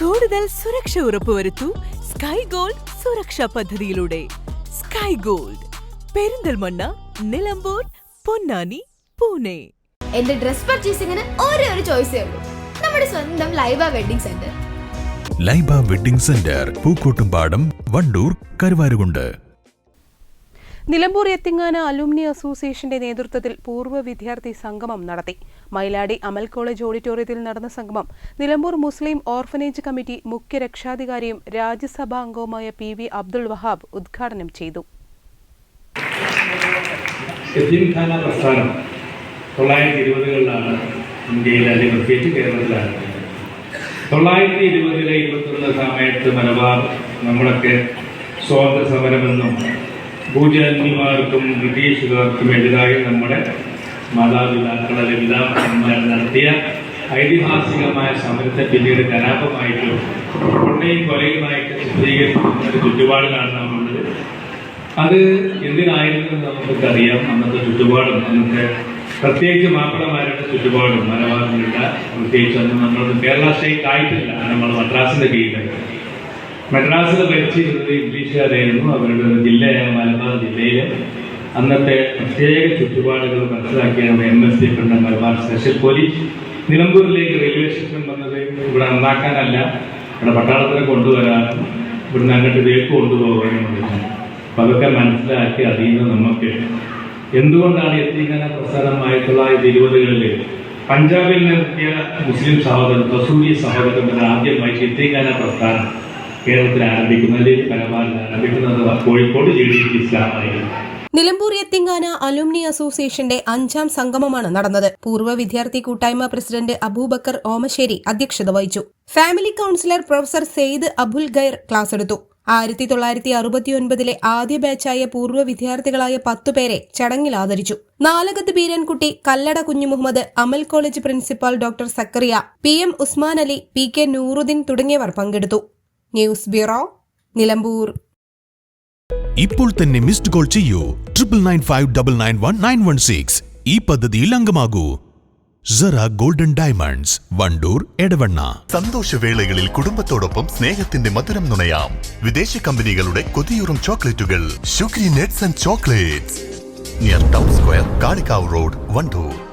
കൂടുതൽ സുരക്ഷ ഉറപ്പുവരുത്തൂ sky Gold സുരക്ഷാ പദ്ധതിയിലൂടെ. Sky Gold Perinthalmanna Nilambur Ponnani Pune. എന്റെ ഡ്രസ് പർച്ചേസിംഗിന് ഒരേ ഒരു ചോയ്സേ ഉള്ളൂ. നമ്മുടെ സ്വന്തം Laiba wedding centre Laiba wedding centre Pookkottumpadam Wandoor Karuvarakundu. Nilambur എത്തിങ്ങാന alumni അസോസിയേഷന്റെ നേതൃത്വത്തിൽ പൂർവ വിദ്യാർത്ഥി സംഗമം നടത്തി. മൈലാടി അമൽ കോളേജ് ഓഡിറ്റോറിയത്തിൽ നടന്ന സംഗമം നിലമ്പൂർ മുസ്ലിം ഓർഫനേജ് കമ്മിറ്റി മുഖ്യ രക്ഷാധികാരിയും രാജ്യസഭാ അംഗവുമായ പി വി അബ്ദുൾ വഹാബ് ഉദ്ഘാടനം ചെയ്തു. പ്രസ്ഥാനം ഇന്ത്യയിൽ തൊള്ളായിരത്തി ഇരുപതിലെ ഇരുപത്തൊന്ന് സമയത്ത് മലബാർ നമ്മളൊക്കെ സ്വാതന്ത്ര്യ സമരമെന്നും ഭൂജന്യമാർക്കും ബ്രിട്ടീഷുകാർക്കും എതിരായി നമ്മുടെ മാതാപിതാക്കൾ അല്ലെങ്കിൽ പിതാമഹന്മാർ നടത്തിയ ഐതിഹാസികമായ സമരത്തെ പിന്നീട് കലാപമായിട്ടും കൊണ്ടയും കൊലയുമായിട്ട് ചിത്രീകരിക്കുന്ന ഒരു ചുറ്റുപാടിലാണ് നമ്മളുള്ളത് അത് എന്തിനായിരുന്നു നമുക്കറിയാം. അന്നത്തെ ചുറ്റുപാടും അന്നത്തെ പ്രത്യേകിച്ച് മാപ്പിളമാരുടെ ചുറ്റുപാടും മലബാറിലുള്ള പ്രത്യേകിച്ച് അന്ന് നമ്മളൊന്നും കേരള സ്റ്റേറ്റ് ആയിട്ടില്ല. നമ്മൾ മദ്രാസിന്റെ കീഴിൽ മദ്രാസിൽ ഭരിച്ചിരുന്നത് ഇംഗ്ലീഷുകാരായിരുന്നു അവരുടെ ജില്ലയായ മലബാർ ജില്ലയിലെ അന്നത്തെ പ്രത്യേക ചുറ്റുപാടുകൾ മനസ്സിലാക്കിയാണ് എം എസ് സി കണ്ട മലബാർ സ്പെഷ്യൽ പോലീസ്. നിലമ്പൂരിലേക്ക് റെയിൽവേ സ്റ്റേഷൻ വന്നത് ഇവിടെ നന്നാക്കാനല്ല. ഇവിടെ പട്ടാളത്തിനെ കൊണ്ടുവരാനും ഇവിടുന്ന് അങ്ങോട്ട് വേക്ക് കൊണ്ടുപോകാനും അപ്പം അതൊക്കെ മനസ്സിലാക്കി അതിൽ നിന്ന് നമുക്ക്. എന്തുകൊണ്ടാണ് എത്തിങ്ങനെ പ്രസ്ഥാനം ആയിരത്തി തൊള്ളായിരത്തി ഇരുപതുകളിൽ പഞ്ചാബിൽ നിന്നെത്തിയ മുസ്ലിം സഹോദരൻ തസൂരി സഹോദരൻ ആദ്യമായി എത്തിക്കാന പ്രസ്ഥാനം. കേരളത്തിൽ ആരംഭിക്കുന്നത് മലബാറിൽ ആരംഭിക്കുന്നത് കോഴിക്കോട് ജി ഡി ഇസ്ലാമായിരുന്നു നിലമ്പൂർ എത്തിങ്ങാന അലുമിനി അസോസിയേഷന്റെ അഞ്ചാം സംഗമമാണ് നടന്നത്. പൂർവ വിദ്യാർത്ഥി കൂട്ടായ്മ പ്രസിഡന്റ് അബൂബക്കർ ഓമശ്ശേരി അധ്യക്ഷത വഹിച്ചു. Family counsellor professor Sayed Abul Khair class എടുത്തു. ആയിരത്തി തൊള്ളായിരത്തി അറുപത്തിയൊൻപതിലെ ആദ്യ ബാച്ചായ പൂർവ വിദ്യാർത്ഥികളായ പത്തുപേരെ ചടങ്ങിൽ ആദരിച്ചു. Nalakath Beerankutty Kallada Kunjumuhammad Amal college principal doctor Zakariya P M Usman Ali P K Nooruddeen തുടങ്ങിയവർ പങ്കെടുത്തു. News bureau Nilambur. ഇപ്പോൾ തന്നെ മിസ്ഡ് കോൾ ചെയ്യൂ. Triple nine five double nine one nine one six. ഈ പദ്ധതിയിൽ അംഗമാകൂ. Sara golden diamonds Wandoor Edavanna. സന്തോഷവേളകളിൽ കുടുംബത്തോടൊപ്പം സ്നേഹത്തിന്റെ മധുരം നുണയാം. വിദേശ കമ്പനികളുടെ കൊതിയൂറും ചോക്ലേറ്റുകൾ. Sugary nuts and chocolates. Near town square Kalikavu road Wandoor.